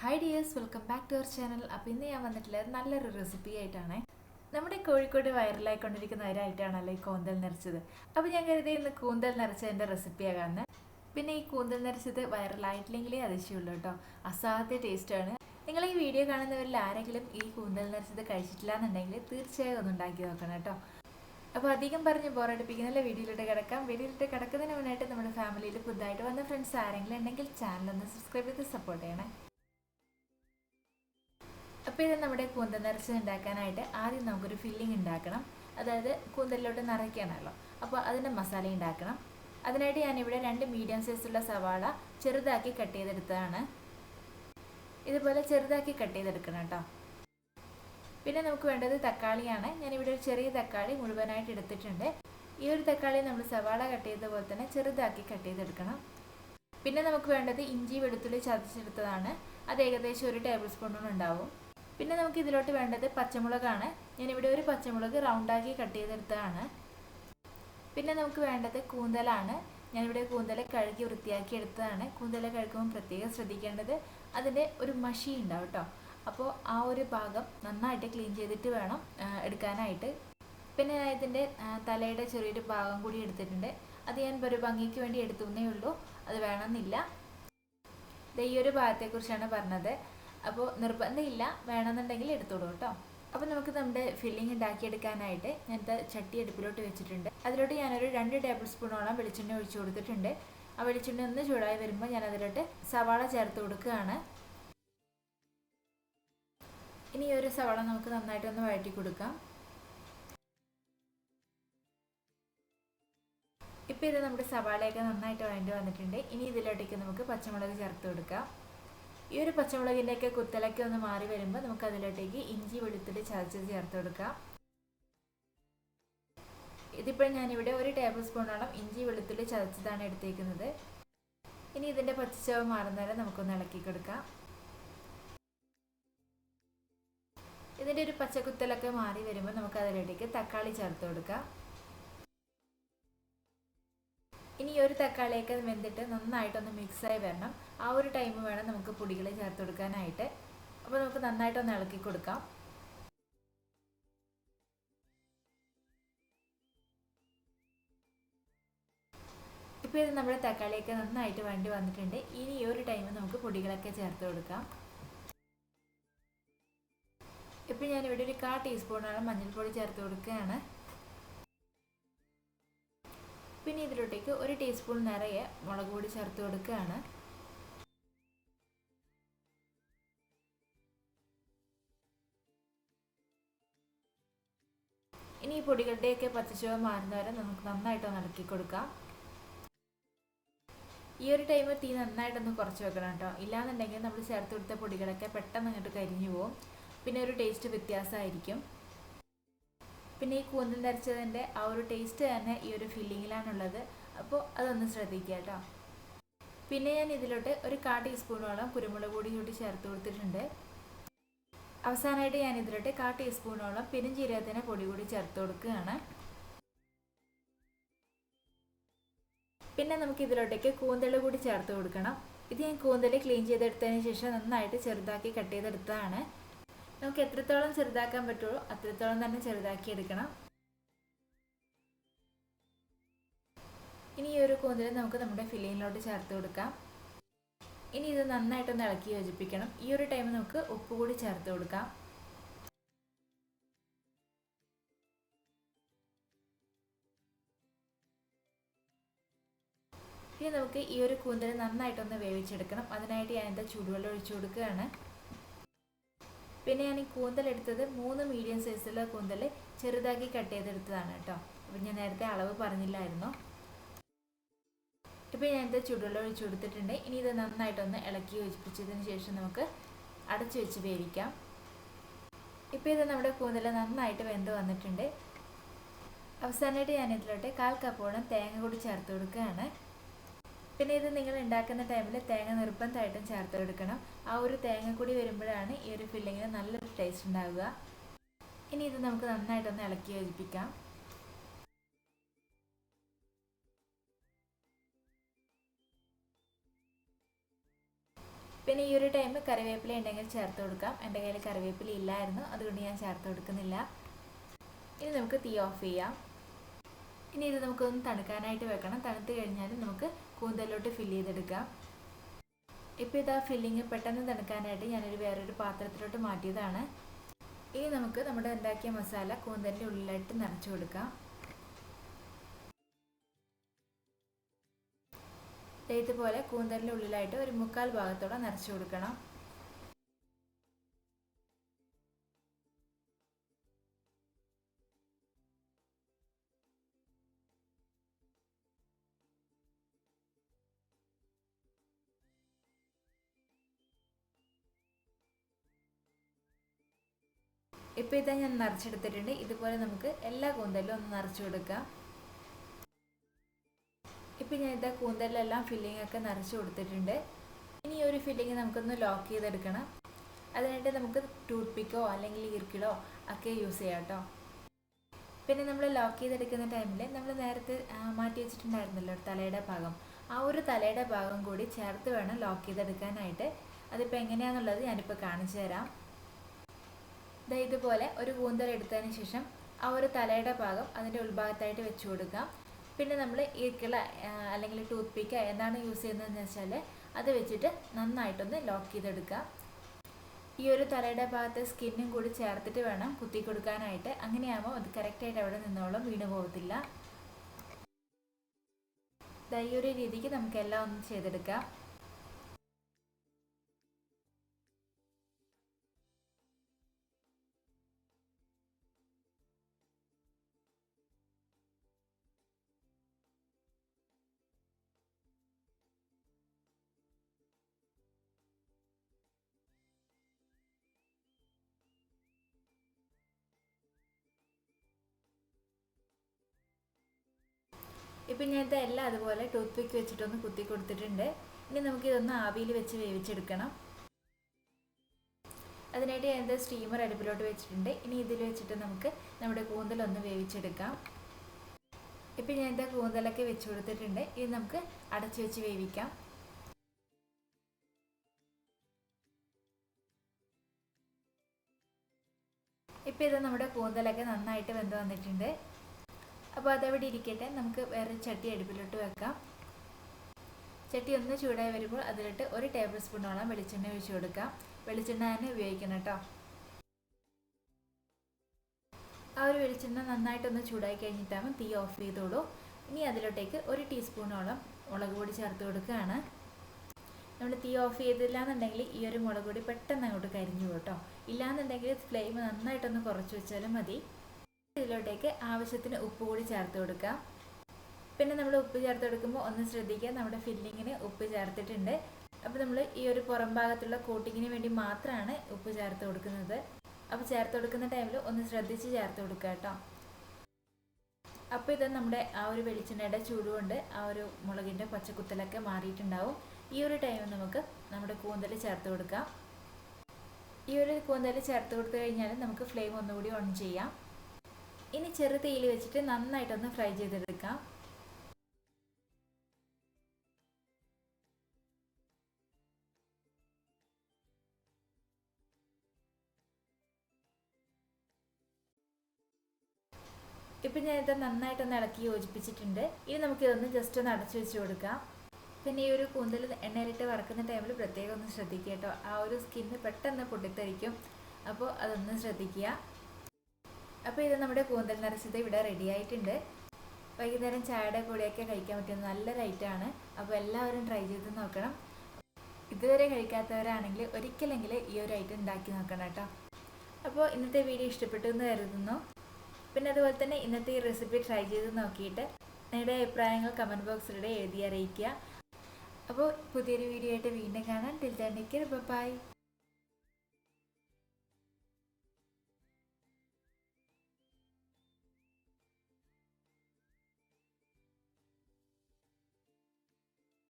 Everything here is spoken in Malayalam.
Hi dears welcome back to our channel അപ്പോൾ ഇന്ന് ഞാൻ വന്നിട്ടുള്ളത് നല്ലൊരു റെസിപ്പി ആയിട്ടാണ്. നമ്മുടെ കോഴിക്കോട് വൈറലായിക്കൊണ്ടിരിക്കുന്നവരായിട്ടാണല്ലോ ഈ കൂന്തൽ നിറച്ചത്. അപ്പോൾ ഞാൻ കരുതി ഇന്ന് കൂന്തൽ നിറച്ചതിന്റെ റെസിപ്പിയാകാന്ന് പിന്നെ ഈ കൂന്തൽ നിറച്ചത് വൈറലായിട്ടില്ലെങ്കിലേ അതിശയമുള്ളൂ കേട്ടോ. അസാധ്യ ടേസ്റ്റാണ് നിങ്ങൾ ഈ വീഡിയോ കാണുന്നവരിൽ ആരെങ്കിലും ഈ കൂന്തൽ നിറച്ചത് കഴിച്ചിട്ടില്ല എന്നുണ്ടെങ്കിൽ തീർച്ചയായും ഒന്ന് ഉണ്ടാക്കി നോക്കണം കേട്ടോ. അപ്പോൾ അധികം പറഞ്ഞ് ബോറടിപ്പിക്കുന്നില്ല വീഡിയോയിലോട്ട് കിടക്കാം. വീഡിയോയിലോട്ട് കിടക്കുന്നതിന് മുന്നായിട്ട് നമ്മുടെ ഫാമിലിയിൽ പുതുതായിട്ട് വന്ന ഫ്രണ്ട്സ് ആരെങ്കിലും ഉണ്ടെങ്കിൽ ചാനൽ ഒന്ന് സബ്സ്ക്രൈബ് ചെയ്ത് സപ്പോർട്ട് ചെയ്യണേ. അപ്പോൾ ഇത് നമ്മുടെ കൂന്തൽ നിറച്ച് ഉണ്ടാക്കാനായിട്ട് ആദ്യം നമുക്കൊരു ഫില്ലിംഗ് ഉണ്ടാക്കണം. അതായത് കൂന്തലിലോട്ട് നിറയ്ക്കാണല്ലോ. അപ്പോൾ അതിന്റെ മസാല ഉണ്ടാക്കണം. അതിനായിട്ട് ഞാനിവിടെ രണ്ട് മീഡിയം സൈസുള്ള സവാള ചെറുതാക്കി കട്ട് ചെയ്തെടുത്തതാണ്. ഇതുപോലെ ചെറുതാക്കി കട്ട് ചെയ്തെടുക്കണം കേട്ടോ. പിന്നെ നമുക്ക് വേണ്ടത് തക്കാളിയാണ്. ഞാനിവിടെ ഒരു ചെറിയ തക്കാളി മുഴുവനായിട്ട് എടുത്തിട്ടുണ്ട്. ഈ ഒരു തക്കാളി നമ്മൾ സവാള കട്ട് ചെയ്ത പോലെ തന്നെ ചെറുതാക്കി കട്ട് ചെയ്തെടുക്കണം. പിന്നെ നമുക്ക് വേണ്ടത് ഇഞ്ചി വെളുത്തുള്ളി ചതച്ചെടുത്തതാണ്. അത് ഏകദേശം ഒരു ടേബിൾ സ്പൂണോളം പിന്നെ നമുക്ക് ഇതിലോട്ട് വേണ്ടത് പച്ചമുളകാണ്. ഞാനിവിടെ ഒരു പച്ചമുളക് റൗണ്ടാക്കി കട്ട് ചെയ്തെടുത്തതാണ്. പിന്നെ നമുക്ക് വേണ്ടത് കൂന്തലാണ്. ഞാനിവിടെ കൂന്തല കഴുകി വൃത്തിയാക്കി എടുത്തതാണ്. കൂന്തല കഴുകുമ്പോൾ പ്രത്യേകം ശ്രദ്ധിക്കേണ്ടത് അതിന്റെ ഒരു മഷി ഉണ്ടാവും കേട്ടോ. അപ്പോൾ ആ ഒരു ഭാഗം നന്നായിട്ട് ക്ലീൻ ചെയ്തിട്ട് വേണം എടുക്കാനായിട്ട്. പിന്നെ ഞാൻ ഇതിന്റെ തലയുടെ ചെറിയൊരു ഭാഗം കൂടി എടുത്തിട്ടുണ്ട്. അത് ഞാൻ ഒരു ഭംഗിക്ക് വേണ്ടി എടുത്തുന്നേ ഉള്ളൂ. അത് വേണമെന്നില്ല. ഈ ഒരു ഭാഗത്തെക്കുറിച്ചാണ് പറഞ്ഞത്. അപ്പോൾ നിർബന്ധമില്ല. വേണമെന്നുണ്ടെങ്കിൽ എടുത്തോളൂ കേട്ടോ. അപ്പോൾ നമുക്ക് നമ്മുടെ ഫില്ലിംഗ് ഉണ്ടാക്കിയെടുക്കാനായിട്ട് ഞാനത് ചട്ടി അടുപ്പിലോട്ട് വെച്ചിട്ടുണ്ട്. അതിലോട്ട് ഞാനൊരു രണ്ട് ടേബിൾ സ്പൂണോളം വെളിച്ചെണ്ണ ഒഴിച്ചു കൊടുത്തിട്ടുണ്ട്. ആ വെളിച്ചെണ്ണ ഒന്ന് ചൂടായി വരുമ്പോൾ ഞാൻ അതിലോട്ട് സവാള ചേർത്ത് കൊടുക്കുകയാണ്. ഇനി ഒരു സവാള നമുക്ക് നന്നായിട്ടൊന്ന് വഴറ്റി കൊടുക്കാം. ഇപ്പോൾ ഇത് നമ്മുടെ സവാളയൊക്കെ നന്നായിട്ട് വഴണ്ടി വന്നിട്ടുണ്ട്. ഇനി ഇതിലോട്ടേക്ക് നമുക്ക് പച്ചമുളക് ചേർത്ത് കൊടുക്കാം. ഈ ഒരു പച്ചമുളകിന്റെയൊക്കെ കുത്തലൊക്കെ ഒന്ന് മാറി വരുമ്പോൾ നമുക്ക് അതിലോട്ടേക്ക് ഇഞ്ചി വെളുത്തുള്ളി ചതച്ചത് ചേർത്ത് കൊടുക്കാം. ഇതിപ്പോൾ ഞാനിവിടെ ഒരു ടേബിൾ സ്പൂണോളം ഇഞ്ചി വെളുത്തുള്ളി ചതച്ചതാണ് എടുത്തേക്കുന്നത്. ഇനി ഇതിന്റെ പച്ചച്ചവ് മാറുന്നവരെ നമുക്കൊന്ന് ഇളക്കി കൊടുക്കാം. ഇതിന്റെ ഒരു പച്ചക്കുത്തലൊക്കെ മാറി വരുമ്പോൾ നമുക്ക് അതിലോട്ടേക്ക് തക്കാളി ചേർത്ത് കൊടുക്കാം. ഇനി ഒരു തക്കാളിയൊക്കെ വെന്തിട്ട് നന്നായിട്ടൊന്ന് മിക്സായി വരണം. ആ ഒരു ടൈം വേണം നമുക്ക് പൊടികൾ ചേർത്ത് കൊടുക്കാനായിട്ട്. അപ്പോൾ നമുക്ക് നന്നായിട്ടൊന്ന് ഇളക്കി കൊടുക്കാം. ഇപ്പോൾ ഇത് നമ്മുടെ തക്കാളിയൊക്കെ നന്നായിട്ട് വണ്ടി വന്നിട്ടുണ്ട്. ഇനി ഈ ഒരു ടൈം നമുക്ക് പൊടികളൊക്കെ ചേർത്ത് കൊടുക്കാം. ഇപ്പോൾ ഞാനിവിടെ ഒരു കാ ടീസ്പൂണോളം മഞ്ഞൾപ്പൊടി ചേർത്ത് കൊടുക്കുകയാണ്. പിന്നെ ഇതിലോട്ടേക്ക് ഒരു ടീസ്പൂൺ നിറയെ മുളക് പൊടി ചേർത്ത് കൊടുക്കുകയാണ്. ഇനി ഈ പൊടികളുടെയൊക്കെ പച്ചച്ചുവ മാറുന്നവരെ നമുക്ക് നന്നായിട്ട് ഇളക്കി കൊടുക്കാം. ഈ ഒരു ടൈമിൽ തീ നന്നായിട്ടൊന്ന് കുറച്ച് വെക്കണം കേട്ടോ. ഇല്ലാന്നുണ്ടെങ്കിൽ നമ്മൾ ചേർത്ത് കൊടുത്ത പൊടികളൊക്കെ പെട്ടെന്ന് അങ്ങോട്ട് കരിഞ്ഞു പോകും പിന്നെ ഒരു ടേസ്റ്റ് വ്യത്യാസമായിരിക്കും. പിന്നെ ഈ കൂന്തൽ നിറച്ചതിന്റെ ആ ഒരു ടേസ്റ്റ് തന്നെ ഈ ഒരു ഫില്ലിങ്ങിലാണുള്ളത് അപ്പോൾ അതൊന്ന് ശ്രദ്ധിക്കുക കേട്ടോ. പിന്നെ ഞാൻ ഇതിലോട്ട് ഒരു കാ ടീസ്പൂണോളം കുരുമുളക് പൊടി കൂടി ചേർത്ത് കൊടുത്തിട്ടുണ്ട്. അവസാനമായിട്ട് ഞാൻ ഇതിലോട്ട് കാ ടീസ്പൂണോളം പെരുംജീരകത്തിന്റെ പൊടി കൂടി ചേർത്ത് കൊടുക്കുകയാണ്. പിന്നെ നമുക്ക് ഇതിലോട്ടേക്ക് കൂന്തൽ കൂടി ചേർത്ത് കൊടുക്കണം. ഇത് ഞാൻ കൂന്തൽ ക്ലീൻ ചെയ്തെടുത്തതിന് ശേഷം നന്നായിട്ട് ചെറുതാക്കി കട്ട് ചെയ്തെടുത്തതാണ്. നമുക്ക് എത്രത്തോളം ചെറുതാക്കാൻ പറ്റുമോ അത്രത്തോളം തന്നെ ചെറുതാക്കി എടുക്കണം. ഇനി ഈ ഒരു കൂന്തൽ നമുക്ക് നമ്മുടെ ഫില്ലിങ്ങിലോട്ട് ചേർത്ത് കൊടുക്കാം. ഇനി ഇത് നന്നായിട്ടൊന്ന് ഇളക്കി യോജിപ്പിക്കണം. ഈ ഒരു ടൈം നമുക്ക് ഉപ്പ് കൂടി ചേർത്ത് കൊടുക്കാം. ഇനി നമുക്ക് ഈ ഒരു കൂന്തൽ നന്നായിട്ടൊന്ന് വേവിച്ചെടുക്കണം. അതിനായിട്ട് ഞാൻ എന്താ ചൂടുവെള്ളം ഒഴിച്ചു കൊടുക്കുകയാണ്. പിന്നെ ഞാൻ ഈ കൂന്തൽ എടുത്തത് മൂന്ന് മീഡിയം സൈസുള്ള കൂന്തൽ ചെറുതാക്കി കട്ട് ചെയ്തെടുത്തതാണ് കേട്ടോ. അപ്പം ഞാൻ നേരത്തെ അളവ് പറഞ്ഞില്ലായിരുന്നു? ഇപ്പം ഞാൻ ഇത് ചൂടുവെള്ളം ഒഴിച്ചു കൊടുത്തിട്ടുണ്ട്. ഇനി ഇത് നന്നായിട്ടൊന്ന് ഇളക്കി യോജിപ്പിച്ചതിന് ശേഷം നമുക്ക് അടച്ചു വെച്ച് വേവിക്കാം. ഇപ്പോൾ ഇത് നമ്മുടെ കൂന്തൽ നന്നായിട്ട് വെന്ത് വന്നിട്ടുണ്ട്. അവസാനമായിട്ട് ഞാൻ ഇതിലോട്ട് കാൽ കപ്പോളം തേങ്ങ കൂടി ചേർത്ത് കൊടുക്കുകയാണ്. പിന്നെ ഇത് നിങ്ങൾ ഉണ്ടാക്കുന്ന ടൈമിൽ തേങ്ങ നിർബന്ധമായിട്ടും ചേർത്ത് കൊടുക്കണം ആ ഒരു തേങ്ങ കൂടി വരുമ്പോഴാണ് ഈ ഒരു ഫില്ലിങ്ങിന് നല്ലൊരു ടേസ്റ്റ് ഉണ്ടാവുക. ഇനി ഇത് നമുക്ക് നന്നായിട്ടൊന്ന് ഇളക്കി യോജിപ്പിക്കാം. പിന്നെ ഈ ഒരു ടൈം കറിവേപ്പില ഉണ്ടെങ്കിൽ ചേർത്ത് കൊടുക്കാം. എന്റെ കയ്യിൽ കറിവേപ്പില ഇല്ലായിരുന്നു. അതുകൊണ്ട് ഞാൻ ചേർത്ത് കൊടുക്കുന്നില്ല. ഇനി നമുക്ക് തീ ഓഫ് ചെയ്യാം. ഇനി ഇത് നമുക്കൊന്ന് തണുക്കാനായിട്ട് വെക്കണം. തണുത്ത് കഴിഞ്ഞാൽ നമുക്ക് കൂന്തലിലോട്ട് ഫില്ല് ചെയ്തെടുക്കാം. ഇപ്പോൾ ഇതാ ഫില്ലിങ് പെട്ടെന്ന് തണുക്കാനായിട്ട് ഞാനൊരു വേറൊരു പാത്രത്തിലോട്ട് മാറ്റിയതാണ്. ഇനി നമുക്ക് നമ്മുടെ ഉണ്ടാക്കിയ മസാല കൂന്തലിന്റെ ഉള്ളിലായിട്ട് നിറച്ചു കൊടുക്കാം. ഇതുപോലെ കൂന്തലിന്റെ ഉള്ളിലായിട്ട് ഒരു മുക്കാൽ ഭാഗത്തോടെ നിറച്ചു കൊടുക്കണം. ഇപ്പോൾ ഇതാ ഞാൻ നിറച്ചെടുത്തിട്ടുണ്ട്. ഇതുപോലെ നമുക്ക് എല്ലാ കൂന്തലും ഒന്ന് നിറച്ചു കൊടുക്കാം. ഇപ്പം ഞാൻ ഇതാ കൂന്തലിലെല്ലാം ഫില്ലിംഗ് ഒക്കെ നിറച്ചു കൊടുത്തിട്ടുണ്ട്. ഇനി ഒരു ഫില്ലിങ് നമുക്കൊന്ന് ലോക്ക് ചെയ്തെടുക്കണം. അതിനായിട്ട് നമുക്ക് ടൂത്ത് പിക്കോ അല്ലെങ്കിൽ ഈർക്കിളോ ഒക്കെ യൂസ് ചെയ്യാം കേട്ടോ. പിന്നെ നമ്മൾ ലോക്ക് ചെയ്തെടുക്കുന്ന ടൈമിൽ നമ്മൾ നേരത്തെ മാറ്റി വെച്ചിട്ടുണ്ടായിരുന്നല്ലോ തലയുടെ ഭാഗം. ആ ഒരു തലയുടെ ഭാഗം കൂടി ചേർത്ത് വേണം ലോക്ക് ചെയ്തെടുക്കാനായിട്ട്. അതിപ്പോൾ എങ്ങനെയാണെന്നുള്ളത് ഞാനിപ്പോൾ കാണിച്ചു തരാം. ദാ ഇതുപോലെ ഒരു കൂന്തൽ എടുത്തതിന് ശേഷം ആ ഒരു തലയുടെ ഭാഗം അതിന്റെ ഉൾഭാഗത്തായിട്ട് വെച്ച് കൊടുക്കാം. പിന്നെ നമ്മൾ ഈർക്കിള അല്ലെങ്കിൽ ടൂത്ത് പിക്ക് എന്താണ് യൂസ് ചെയ്യുന്നതെന്ന് വെച്ചാൽ അത് വെച്ചിട്ട് നന്നായിട്ടൊന്ന് ലോക്ക് ചെയ്തെടുക്കുക ഈ ഒരു തലയുടെ ഭാഗത്തെ സ്കിന്നും കൂടി ചേർത്തിട്ട് വേണം കുത്തി കൊടുക്കാനായിട്ട്. അങ്ങനെയാകുമ്പോൾ അത് കറക്റ്റായിട്ട് അവിടെ നിന്നോളം വീണ് പോകത്തില്ല. ഈ ഒരു രീതിക്ക് നമുക്ക് എല്ലാം ഒന്ന് ചെയ്തെടുക്കാം. ഇപ്പം ഞാൻ എല്ലാം അതുപോലെ ടൂത്ത് പിക്ക് വെച്ചിട്ടൊന്ന് കുത്തി കൊടുത്തിട്ടുണ്ട്. ഇനി നമുക്ക് ഇതൊന്ന് ആവിയിൽ വെച്ച് വേവിച്ചെടുക്കണം. അതിനായിട്ട് ഞാനിത് സ്റ്റീമർ അടുപ്പിലോട്ട് വെച്ചിട്ടുണ്ട്. ഇനി ഇതിൽ വെച്ചിട്ട് നമുക്ക് നമ്മുടെ കൂന്തലൊന്ന് വേവിച്ചെടുക്കാം. ഇപ്പം ഞാൻ എന്താ കൂന്തലൊക്കെ വെച്ച് കൊടുത്തിട്ടുണ്ട്. ഇനി നമുക്ക് അടച്ചു വെച്ച് വേവിക്കാം. ഇപ്പം ഇത് നമ്മുടെ കൂന്തലൊക്കെ നന്നായിട്ട് വെന്ത് വന്നിട്ടുണ്ട്. അപ്പോൾ അതവിടെ ഇരിക്കട്ടെ. നമുക്ക് വേറെ ചട്ടി അടുപ്പിലോട്ട് വെക്കാം. ചട്ടി ഒന്ന് ചൂടായി വരുമ്പോൾ അതിലിട്ട് ഒരു ടേബിൾ സ്പൂണോളം വെളിച്ചെണ്ണ ഒഴിച്ചു കൊടുക്കാം. വെളിച്ചെണ്ണ തന്നെ ഉപയോഗിക്കണം കേട്ടോ ആ ഒരു വെളിച്ചെണ്ണ നന്നായിട്ടൊന്ന് ചൂടായി കഴിഞ്ഞിട്ടാകുമ്പോൾ തീ ഓഫ് ചെയ്തോളൂ. ഇനി അതിലോട്ടേക്ക് ഒരു ടീസ്പൂണോളം മുളക് പൊടി ചേർത്ത് കൊടുക്കുകയാണ്. നമ്മൾ തീ ഓഫ് ചെയ്തില്ല എന്നുണ്ടെങ്കിൽ ഈ ഒരു മുളക് പൊടി പെട്ടെന്ന് അങ്ങോട്ട് കരിഞ്ഞു കേട്ടോ ഇല്ലാന്നുണ്ടെങ്കിൽ ഫ്ലെയിം നന്നായിട്ടൊന്ന് കുറച്ച് വെച്ചാലും മതി. ഇതിലോട്ടേക്ക് ആവശ്യത്തിന് ഉപ്പ് കൂടി ചേർത്ത് കൊടുക്കാം പിന്നെ നമ്മൾ ഉപ്പ് ചേർത്ത് കൊടുക്കുമ്പോൾ ഒന്ന് ശ്രദ്ധിക്കുക നമ്മുടെ ഫില്ലിങ്ങിന് ഉപ്പ് ചേർത്തിട്ടുണ്ട്. അപ്പോൾ നമ്മൾ ഈ ഒരു പുറം ഭാഗത്തുള്ള കോട്ടിങ്ങിന് വേണ്ടി മാത്രമാണ് ഉപ്പ് ചേർത്ത് കൊടുക്കുന്നത്. അപ്പോൾ ചേർത്ത് കൊടുക്കുന്ന ടൈമിൽ ഒന്ന് ശ്രദ്ധിച്ച് ചേർത്ത് കൊടുക്കുക കേട്ടോ. അപ്പോൾ ഇത് നമ്മുടെ ആ ഒരു വെളിച്ചെണ്ണയുടെ ചൂടുകൊണ്ട് ആ ഒരു മുളകിന്റെ പച്ചക്കുത്തലൊക്കെ മാറിയിട്ടുണ്ടാവും. ഈ ഒരു ടൈമിൽ നമുക്ക് നമ്മുടെ കൂന്തൽ ചേർത്ത് കൊടുക്കാം. ഈ ഒരു കൂന്തൽ ചേർത്ത് കൊടുത്തു കഴിഞ്ഞാൽ നമുക്ക് ഫ്ലെയിം ഒന്നുകൂടി ഓൺ ചെയ്യാം. ഇനി ചെറു തീയിൽ വെച്ചിട്ട് നന്നായിട്ടൊന്ന് ഫ്രൈ ചെയ്തെടുക്കാം. ഇപ്പം ഞാനിത് നന്നായിട്ടൊന്ന് ഇളക്കി യോജിപ്പിച്ചിട്ടുണ്ട്. ഇനി നമുക്കിതൊന്ന് ജസ്റ്റ് ഒന്ന് അടച്ചു വെച്ച് കൊടുക്കാം. പിന്നെ ഈ ഒരു കൂന്തൽ എണ്ണയിലിട്ട് വറക്കുന്ന ടൈമിൽ പ്രത്യേകം ഒന്ന് ശ്രദ്ധിക്കുക കേട്ടോ. ആ ഒരു സ്കിന്ന് പെട്ടെന്ന് പൊട്ടിത്തെറിക്കും. അപ്പോൾ അതൊന്ന് ശ്രദ്ധിക്കുക. അപ്പോൾ ഇത് നമ്മുടെ കൂന്തൽ നിറച്ചത് ഇവിടെ റെഡി ആയിട്ടുണ്ട്. വൈകുന്നേരം ചായയുടെ കൂടെയൊക്കെ കഴിക്കാൻ പറ്റുന്ന നല്ല ആണ്. അപ്പോൾ എല്ലാവരും ട്രൈ ചെയ്ത് നോക്കണം. ഇതുവരെ കഴിക്കാത്തവരാണെങ്കിൽ ഒരിക്കലെങ്കിൽ ഈ ഒരു ഐറ്റം ഉണ്ടാക്കി നോക്കണം കേട്ടോ. അപ്പോൾ ഇന്നത്തെ വീഡിയോ ഇഷ്ടപ്പെട്ടു എന്ന് കരുതുന്നു. പിന്നെ അതുപോലെ തന്നെ ഇന്നത്തെ ഈ റെസിപ്പി ട്രൈ ചെയ്ത് നോക്കിയിട്ട് നിങ്ങളുടെ അഭിപ്രായങ്ങൾ കമന്റ് ബോക്സിലൂടെ എഴുതി അറിയിക്കുക. അപ്പോൾ പുതിയൊരു വീഡിയോ ആയിട്ട് വീണ്ടും കാണാം. Till than by